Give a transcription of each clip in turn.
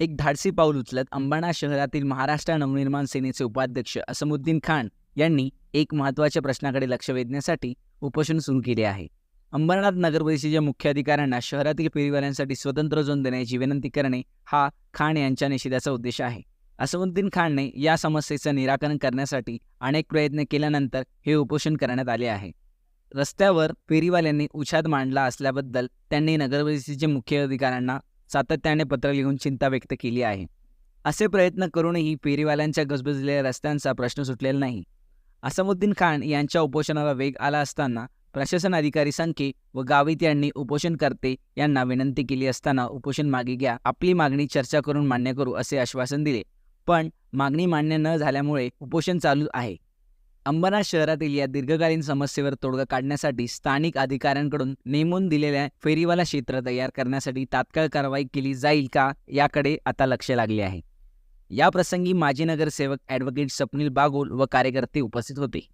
एक धाडसी पाऊल उचलत अंबाणा शहरातील महाराष्ट्र नवनिर्माण सेनेचे उपाध्यक्ष असमुद्दीन खान यांनी एक महत्त्वाच्या प्रश्नाकडे लक्ष वेधण्यासाठी उपोषण सुरू केले आहे. अंबरनाथ नगरपरिषदेच्या मुख्य अधिकाऱ्यांना शहरातील फेरीवाल्यांसाठी स्वतंत्र झोन देण्याची विनंती करणे हा खान यांच्या निषेधाचा उद्देश आहे. असमुद्दीन खानने या समस्येचं निराकरण करण्यासाठी अनेक प्रयत्न केल्यानंतर हे उपोषण करण्यात आले आहे. रस्त्यावर फेरीवाल्यांनी उछाद मांडला असल्याबद्दल त्यांनी नगरपरिषदेचे मुख्य अधिकाऱ्यांना सातत्याने पत्र लिहून चिंता व्यक्त केली आहे. असे प्रयत्न करूनही फेरीवाल्यांच्या गजबजलेल्या रस्त्यांचा प्रश्न सुटलेला नाही. असमुद्दीन खान यांच्या उपोषणाला वेग आला असताना प्रशासन अधिकारी संखे व गावित यांनी उपोषणकर्ते यांना विनंती केली असताना उपोषण मागे घ्या आपली मागणी चर्चा करून मान्य करू असे आश्वासन दिले. पण मागणी मान्य न झाल्यामुळे उपोषण चालू आहे. अंबरनाथ शहरातील या दीर्घकालीन समस्येवर तोडगा काढण्यासाठी स्थानिक अधिकाऱ्यांकडून नेमून दिलेल्या फेरीवाला क्षेत्र तयार करण्यासाठी तात्काळ कारवाई केली जाईल का याकडे आता लक्ष लागले आहे. या प्रसंगी माजी नगरसेवक ॲडव्होकेट स्वप्नील बागोल व कार्यकर्ते उपस्थित होते.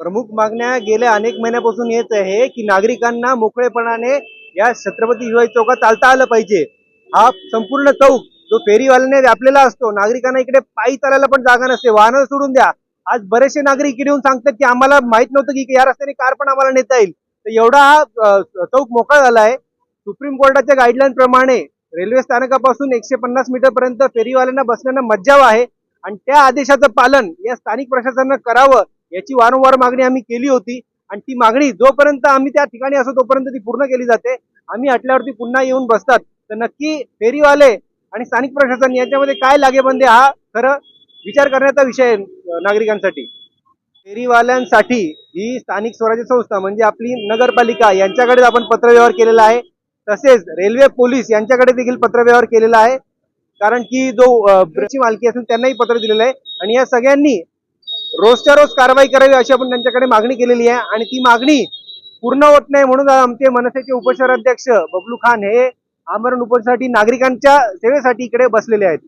प्रमुख मागण्या गेल्या अनेक महिन्यापासून येत आहे की नागरिकांना मोकळेपणाने या छत्रपती शिवाजी चौकात चालता आलं पाहिजे. हा संपूर्ण चौक जो फेरीवाल्याने व्यापलेला असतो नागरिकांना इकडे पायी चालायला पण जागा नसते वाहनं सोडून द्या. आज बरेचसे नागरिक इकडे येऊन सांगतात की आम्हाला माहीत नव्हतं की या रस्त्याने कार पण आम्हाला नेता येईल. तर एवढा हा चौक मोकळा झाला आहे सुप्रीम कोर्टाच्या गाईडलाईन प्रमाणे रेल्वे स्थानकापासून एकशे पन्नास मीटर पर्यंत फेरीवाल्यांना बसण्याला मज्जाव आहे. आणि त्या आदेशाचं पालन या स्थानिक प्रशासनानं करावं याची वारंवार मागणी आम्ही केली होती. आणि ती मागणी जोपर्यंत आम्ही त्या ठिकाणी असो तोपर्यंत ती पूर्ण केली जाते. आम्ही हटल्यावरती पुन्हा येऊन बसतात. तर नक्की फेरीवाले आणि स्थानिक प्रशासन याच्यामध्ये काय लागेबंदे हा खरं विचार करण्याचा विषय नागरिकांसाठी. फेरीवाल्यांसाठी ही स्थानिक स्वराज्य संस्था म्हणजे आपली नगरपालिका यांच्याकडे आपण पत्रव्यवहार केलेला आहे. तसेच रेल्वे पोलीस यांच्याकडे देखील पत्रव्यवहार केलेला आहे. कारण की जो अं, ब्रिजची मालकी असेल त्यांनाही पत्र दिलेलं आहे. आणि या सगळ्यांनी रोजच्या रोज कारवाई करावी अशी आपण त्यांच्याकडे मागणी केलेली आहे. आणि ती मागणी पूर्ण होत नाही म्हणून आमचे मनसेचे उपशहराध्यक्ष बबलू खान हे आमरण उपसाठी नागरिकांच्या सेवेसाठी इकडे बसलेले आहेत.